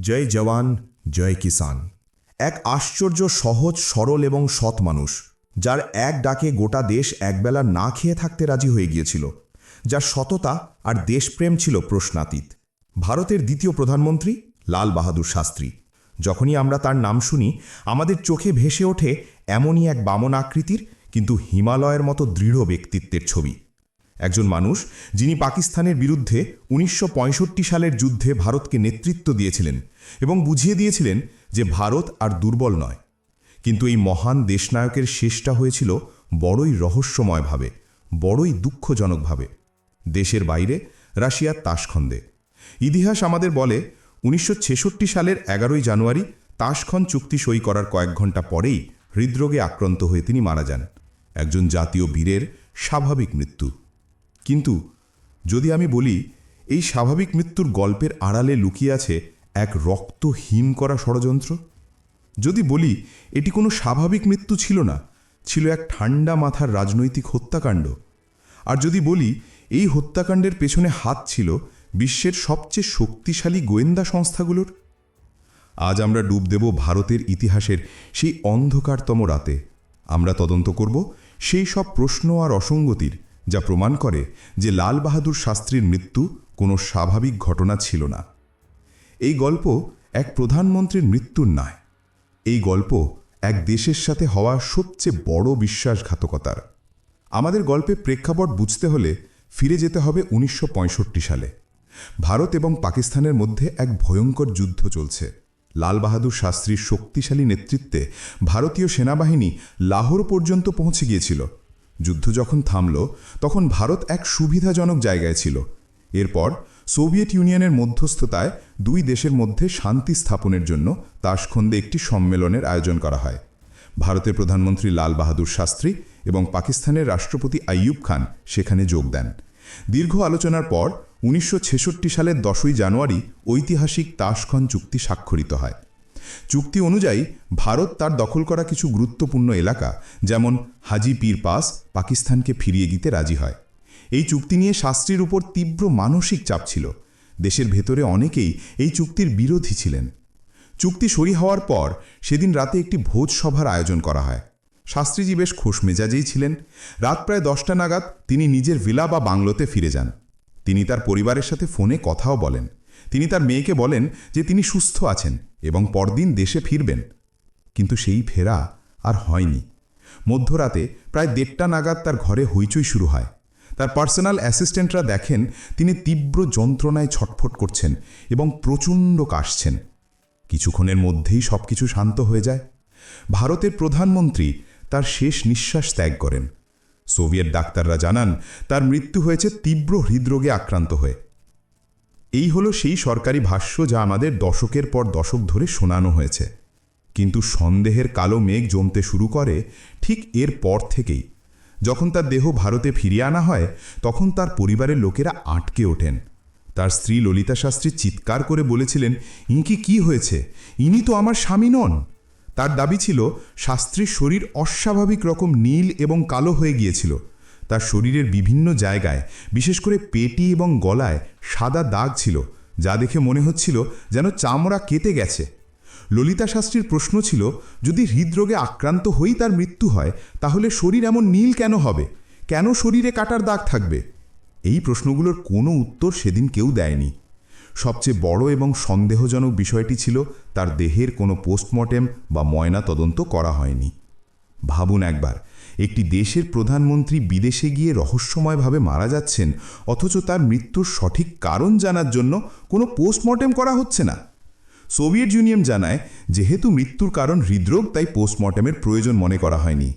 জয় জওয়ান, জয় কিষান এক আশ্চর্য, সহজ, সরল এবং সৎ মানুষ, যার এক ডাকে গোটা দেশ একবেলা না খেয়ে থাকতে রাজি হয়ে গিয়েছিল, যার সততা আর দেশপ্রেম ছিল প্রশ্নাতীত। ভারতের দ্বিতীয় প্রধানমন্ত্রী লাল বাহাদুর শাস্ত্রী। যখনই আমরা তার নাম শুনি, আমাদের চোখে ভেসে ওঠে এমনই এক বামন আকৃতির, কিন্তু হিমালয়ের মতো দৃঢ় ব্যক্তিত্বের ছবি। একজন মানুষ যিনি পাকিস্তানের বিরুদ্ধে উনিশশো পঁয়ষট্টি সালের যুদ্ধে ভারতকে নেতৃত্ব দিয়েছিলেন এবং বুঝিয়ে দিয়েছিলেন যে ভারত আর দুর্বল নয়। কিন্তু এই মহান দেশনায়কের শেষটা হয়েছিল বড়ই রহস্যময়ভাবে, বড়ই দুঃখজনকভাবে। দেশের বাইরে রাশিয়ার তাসখন্দে। ইতিহাস আমাদের বলে, উনিশশো ছেষট্টি সালের এগারোই জানুয়ারি তাসখন চুক্তি সই করার কয়েক ঘণ্টা পরেই হৃদরোগে আক্রান্ত হয়ে তিনি মারা যান। একজন জাতীয় বীরের স্বাভাবিক মৃত্যু। কিন্তু যদি আমি বলি, এই স্বাভাবিক মৃত্যুর গল্পের আড়ালে লুকিয়ে আছে এক রক্ত হিম করা ষড়যন্ত্র? যদি বলি, এটি কোনো স্বাভাবিক মৃত্যু ছিল না, ছিল এক ঠান্ডা মাথার রাজনৈতিক হত্যাকাণ্ড। আর যদি বলি, এই হত্যাকাণ্ডের পেছনে হাত ছিল বিশ্বের সবচেয়ে শক্তিশালী গোয়েন্দা সংস্থাগুলোর? আজ আমরা ডুব দেব ভারতের ইতিহাসের সেই অন্ধকারতম রাতে। আমরা তদন্ত করব সেই সব প্রশ্ন আর অসঙ্গতির। যা প্রমাণ করে যে লাল বাহাদুর শাস্ত্রীর মৃত্যু কোনো স্বাভাবিক ঘটনা ছিল না। এই গল্প এক প্রধানমন্ত্রীর মৃত্যুর নয়। এই গল্প এক দেশের সাথে হওয়া সবচেয়ে বড় বিশ্বাসঘাতকতার। আমাদের গল্পে প্রেক্ষাপট বুঝতে হলে ফিরে যেতে হবে উনিশশো পঁয়ষট্টি সালে। ভারত এবং পাকিস্তানের মধ্যে এক ভয়ঙ্কর যুদ্ধ চলছে। লাল বাহাদুর শাস্ত্রীর শক্তিশালী নেতৃত্বে ভারতীয় সেনাবাহিনী লাহোর পর্যন্ত পৌঁছে গিয়েছিল। যুদ্ধ যখন থামল, তখন ভারত এক সুবিধাজনক জায়গায় ছিল। এরপর সোভিয়েত ইউনিয়নের মধ্যস্থতায় দুই দেশের মধ্যে শান্তি স্থাপনের জন্য তাসখন্দে একটি সম্মেলনের আয়োজন করা হয়। ভারতের প্রধানমন্ত্রী লাল বাহাদুর শাস্ত্রী এবং পাকিস্তানের রাষ্ট্রপতি আইয়ুব খান সেখানে যোগ দেন। দীর্ঘ আলোচনার পর উনিশশো ছেষট্টি সালের দশই জানুয়ারি ঐতিহাসিক তাসখন চুক্তি স্বাক্ষরিত হয়। চুক্তি অনুযায়ী ভারত তার দখল করা কিছু গুরুত্বপূর্ণ এলাকা, যেমন হাজি পীর পাস, পাকিস্তানকে ফিরিয়ে দিতে রাজি হয়। এই চুক্তি নিয়ে শাস্ত্রীর উপর তীব্র মানসিক চাপ ছিল। দেশের ভেতরে অনেকেই এই চুক্তির বিরোধী ছিলেন। চুক্তি সই হওয়ার পর সেদিন রাতে একটি ভোজ সভার আয়োজন করা হয়। শাস্ত্রীজি বেশ খোশ মেজাজেই ছিলেন। রাত প্রায় দশটা নাগাদ তিনি নিজের ভিলা বা বাংলোতে ফিরে যান। তিনি তার পরিবারের সাথে ফোনে কথাও বলেন। তিনি তার মেয়েকে বলেন যে তিনি সুস্থ আছেন এবং পরদিন দেশে ফিরবেন। কিন্তু সেই ফেরা আর হয়নি। মধ্যরাতে প্রায় দেড়টা নাগাদ তার ঘরে হইচই শুরু হয়। তার পার্সোনাল অ্যাসিস্ট্যান্টরা দেখেন তিনি তীব্র যন্ত্রণায় ছটফট করছেন এবং প্রচণ্ড কাশছেন। কিছুক্ষণের মধ্যেই সব কিছু শান্ত হয়ে যায়। ভারতের প্রধানমন্ত্রী তার শেষ নিঃশ্বাস ত্যাগ করেন। সোভিয়েত ডাক্তাররা জানান, তার মৃত্যু হয়েছে তীব্র হৃদরোগে আক্রান্ত হয়ে। এই হলো সেই সরকারি ভাষ্য যা আমাদের দশকের পর দশক ধরে শোনানো হয়েছে। কিন্তু সন্দেহের কালো মেঘ জমতে শুরু করে ঠিক এর পর থেকেই। যখন তার দেহ ভারতে ফিরিয়ে আনা হয়, তখন তার পরিবারের লোকেরা আটকে ওঠেন। তার স্ত্রী ললিতা শাস্ত্রী চিৎকার করে বলেছিলেন, ইঁকি কি হয়েছে? ইনি তো আমার স্বামী নন। তার দাবি ছিল, শাস্ত্রীর শরীর অস্বাভাবিক রকম নীল এবং কালো হয়ে গিয়েছিল। তার শরীরের বিভিন্ন জায়গায়, বিশেষ করে পেটি এবং গলায়, সাদা দাগ ছিল, যা দেখে মনে হচ্ছিল যেন চামড়া কেটে গেছে। ললিতা শাস্ত্রীর প্রশ্ন ছিল, যদি হৃদরোগে আক্রান্ত হয়েই তার মৃত্যু হয়, তাহলে শরীর এমন নীল কেন হবে? কেন শরীরে কাটার দাগ থাকবে? এই প্রশ্নগুলোর কোনো উত্তর সেদিন কেউ দেয়নি। সবচেয়ে বড় এবং সন্দেহজনক বিষয়টি ছিল, তার দেহের কোনো পোস্টমর্টেম বা ময়না তদন্ত করা হয়নি। ভাবুন একবার একটি দেশের প্রধানমন্ত্রী বিদেশে গিয়ে রহস্যময়ভাবে মারা যাচ্ছেন, অথচ তার মৃত্যুর সঠিক কারণ জানার জন্য কোনো পোস্টমর্টেম করা হচ্ছে না। সোভিয়েত ইউনিয়ন জানায়, যেহেতু মৃত্যুর কারণ হৃদরোগ, তাই পোস্টমর্টেমের প্রয়োজন মনে করা হয়নি।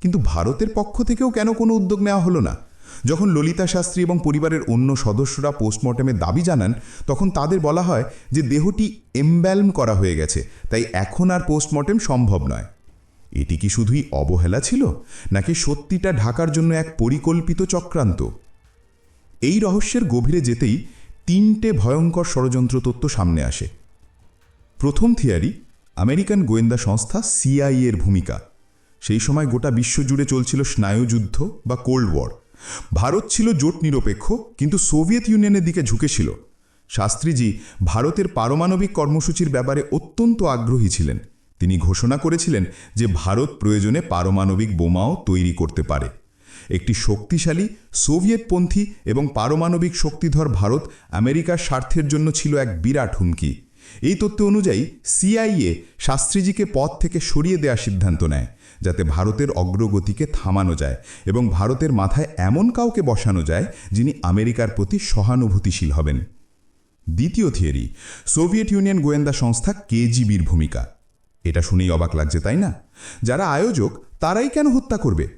কিন্তু ভারতের পক্ষ থেকেও কেন কোনো উদ্যোগ নেওয়া হলো না? যখন ললিতা শাস্ত্রী এবং পরিবারের অন্য সদস্যরা পোস্টমর্টেমের দাবি জানান, তখন তাদের বলা হয় যে দেহটি এমব্যালম করা হয়ে গেছে, তাই এখন আর পোস্টমর্টেম সম্ভব নয়। এটি কি শুধুই অবহেলা ছিল, নাকি সত্যিটা ঢাকার জন্য এক পরিকল্পিত চক্রান্ত? এই রহস্যের গভীরে যেতেই তিনটে ভয়ঙ্কর ষড়যন্ত্র তত্ত্ব সামনে আসে। প্রথম থিয়ারি, আমেরিকান গোয়েন্দা সংস্থা সিআইএ এর ভূমিকা। সেই সময় গোটা বিশ্ব জুড়ে চলছিল স্নায়ুযুদ্ধ বা কোল্ড ওয়ার ভারত ছিল জোট নিরপেক্ষ, কিন্তু সোভিয়েত ইউনিয়নের দিকে ঝুঁকেছিল। শাস্ত্রীজি ভারতের পারমাণবিক কর্মসূচির ব্যাপারে অত্যন্ত আগ্রহী ছিলেন। তিনি ঘোষণা করেছিলেন যে ভারত প্রয়োজনে পারমাণবিক বোমাও তৈরি করতে পারে। একটি শক্তিশালী সোভিয়েতপন্থী এবং পারমাণবিক শক্তিধর ভারত আমেরিকার স্বার্থের জন্য ছিল এক বিরাট হুমকি। এই তথ্য অনুযায়ী, সিআইএ শাস্ত্রীজিকে পদ থেকে সরিয়ে দেওয়ার সিদ্ধান্ত নেয়, যাতে ভারতের অগ্রগতিকে থামানো যায় এবং ভারতের মাথায় এমন কাউকে বসানো যায় যিনি আমেরিকার প্রতি সহানুভূতিশীল হবেন। দ্বিতীয় থিওরি, সোভিয়েত ইউনিয়ন গোয়েন্দা সংস্থা কেজিবির ভূমিকা। এটা শুনেই অবাক লাগছে, তাই না? যারা আয়োজক, তারাই কেন হত্যা করবে?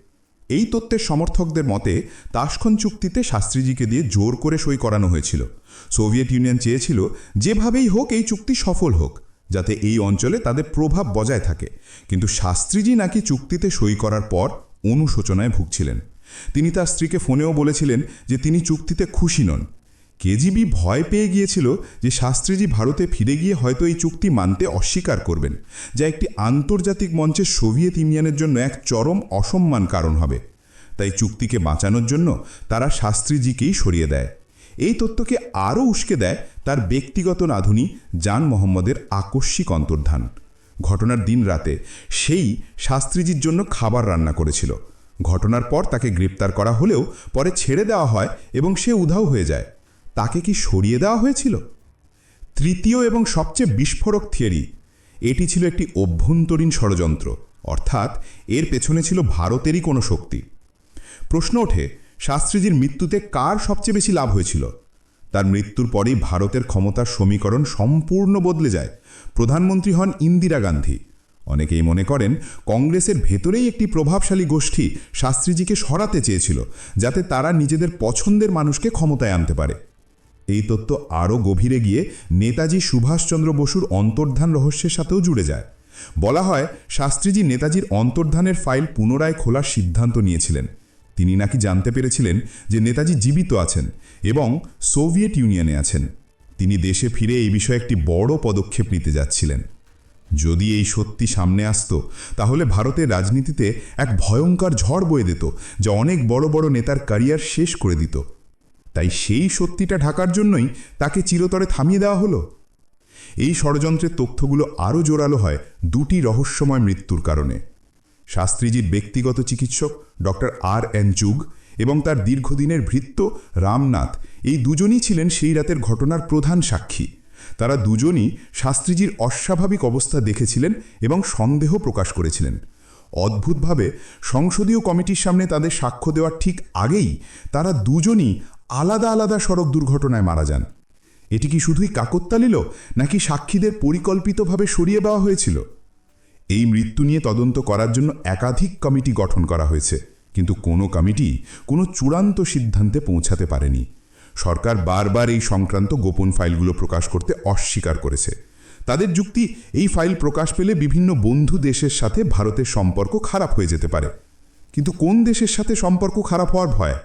এই তত্ত্বের সমর্থকদের মতে, তাসখন চুক্তিতে শাস্ত্রীজিকে দিয়ে জোর করে সই করানো হয়েছিল। সোভিয়েত ইউনিয়ন চেয়েছিল, যেভাবেই হোক এই চুক্তি সফল হোক, যাতে এই অঞ্চলে তাদের প্রভাব বজায় থাকে। কিন্তু শাস্ত্রীজি নাকি চুক্তিতে সই করার পর অনুশোচনায় ভুগছিলেন। তিনি তার স্ত্রীকে ফোনেও বলেছিলেন যে তিনি চুক্তিতে খুশি নন। কেজিবি ভয় পেয়ে গিয়েছিল যে শাস্ত্রীজি ভারতে ফিরে গিয়ে হয়তো এই চুক্তি মানতে অস্বীকার করবেন, যা একটি আন্তর্জাতিক মঞ্চে সোভিয়েত ইউনিয়নের জন্য এক চরম অসম্মান কারণ হবে। তাই চুক্তিকে বাঁচানোর জন্য তারা শাস্ত্রীজিকেই সরিয়ে দেয়। এই তত্ত্বকে আরও উস্কে দেয় তার ব্যক্তিগত নাধুনী জান মোহাম্মদের আকস্মিক অন্তর্ধান। ঘটনার দিন রাতে সেই শাস্ত্রীজির জন্য খাবার রান্না করেছিল। ঘটনার পর তাকে গ্রেপ্তার করা হলেও পরে ছেড়ে দেওয়া হয় এবং সে উধাও হয়ে যায়। তাকে কি সরিয়ে দেওয়া হয়েছিল? তৃতীয় এবং সবচেয়ে বিস্ফোরক থিয়েরি এটি ছিল একটি অভ্যন্তরীণ ষড়যন্ত্র, অর্থাৎ এর পেছনে ছিল ভারতেরই কোনো শক্তি। প্রশ্ন ওঠে, শাস্ত্রীজির মৃত্যুতে কার সবচেয়ে বেশি লাভ হয়েছিল? তার মৃত্যুর পরেই ভারতের ক্ষমতার সমীকরণ সম্পূর্ণ বদলে যায়। প্রধানমন্ত্রী হন ইন্দিরা গান্ধী। অনেকেই মনে করেন, কংগ্রেসের ভেতরেই একটি প্রভাবশালী গোষ্ঠী শাস্ত্রীজিকে সরাতে চেয়েছিল, যাতে তারা নিজেদের পছন্দের মানুষকে ক্ষমতায় আনতে পারে। এই তত্ত্ব আরও গভীরে গিয়ে নেতাজি সুভাষচন্দ্র বসুর অন্তর্ধান রহস্যের সাথেও জুড়ে যায়। বলা হয়, শাস্ত্রীজি নেতাজির অন্তর্ধানের ফাইল পুনরায় খোলার সিদ্ধান্ত নিয়েছিলেন। তিনি নাকি জানতে পেরেছিলেন যে নেতাজি জীবিত আছেন এবং সোভিয়েত ইউনিয়নে আছেন। তিনি দেশে ফিরে এই বিষয়ে একটি বড় পদক্ষেপ নিতে যাচ্ছিলেন। যদি এই সত্যি সামনে আসতো, তাহলে ভারতের রাজনীতিতে এক ভয়ঙ্কর ঝড় বয়ে দিত, যা অনেক বড় বড় নেতার ক্যারিয়ার শেষ করে দিত। তাই সেই সত্যিটা ঢাকার জন্যই তাকে চিরতরে থামিয়ে দেওয়া হলো। এই ষড়যন্ত্রের তথ্যগুলো আরও জোরালো হয় দুটি রহস্যময় মৃত্যুর কারণে। শাস্ত্রীজির ব্যক্তিগত চিকিৎসক ডক্টর আর এন চুগ এবং তার দীর্ঘদিনের ভৃত্য রামনাথ এই দুজনই ছিলেন সেই রাতের ঘটনার প্রধান সাক্ষী। তারা দুজনই শাস্ত্রীজির অস্বাভাবিক অবস্থা দেখেছিলেন এবং সন্দেহ প্রকাশ করেছিলেন। অদ্ভুতভাবে সংসদীয় কমিটির সামনে তাদের সাক্ষ্য দেওয়ার ঠিক আগেই তারা দুজনই আলাদা আলাদা সড়ক দুর্ঘটনায় মারা যান। এটি কি শুধুই কাকত্তালিল নাকি সাক্ষীদের পরিকল্পিতভাবে সরিয়ে দেওয়া হয়েছিল? এই মৃত্যু নিয়ে তদন্ত করার জন্য একাধিক কমিটি গঠন করা হয়েছে, কিন্তু কোনো কমিটি কোনো চূড়ান্ত সিদ্ধান্তে পৌঁছাতে পারেনি। সরকার বারবার এই সংক্রান্ত গোপন ফাইলগুলো প্রকাশ করতে অস্বীকার করেছে। তাদের যুক্তি, এই ফাইল প্রকাশ পেলে বিভিন্ন বন্ধু দেশের সাথে ভারতের সম্পর্ক খারাপ হয়ে যেতে পারে। কিন্তু কোন দেশের সাথে সম্পর্ক খারাপ হওয়ার ভয়?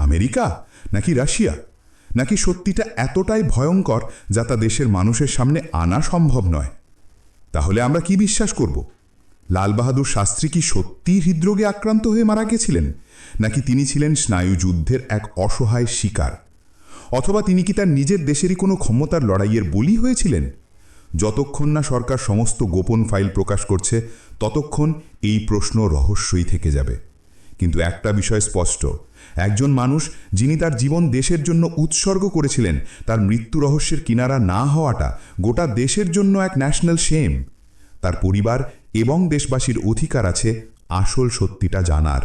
আমেরিকা? নাকি রাশিয়া? নাকি সত্যিটা এতটাই ভয়ঙ্কর যা তা দেশের মানুষের সামনে আনা সম্ভব নয়? তাহলে আমরা কি বিশ্বাস করব? লাল বাহাদুর শাস্ত্রী কি সত্যিই হৃদরোগে আক্রান্ত হয়ে মারা গেছিলেন? নাকি তিনি ছিলেন স্নায়ুযুদ্ধের এক অসহায় শিকার? অথবা তিনি কি তার নিজের দেশেরই কোনো ক্ষমতার লড়াইয়ের বলি হয়েছিলেন? যতক্ষণ না সরকার সমস্ত গোপন ফাইল প্রকাশ করছে, ততক্ষণ এই প্রশ্ন রহস্যই থেকে যাবে। কিন্তু একটা বিষয় স্পষ্ট। একজন মানুষ যিনি তার জীবন দেশের জন্য উৎসর্গ করেছিলেন, তার মৃত্যু রহস্যের কিনারা না হওয়াটা গোটা দেশের জন্য এক ন্যাশনাল শেম তার পরিবার এবং দেশবাসীর অধিকার আছে আসল সত্যিটা জানার।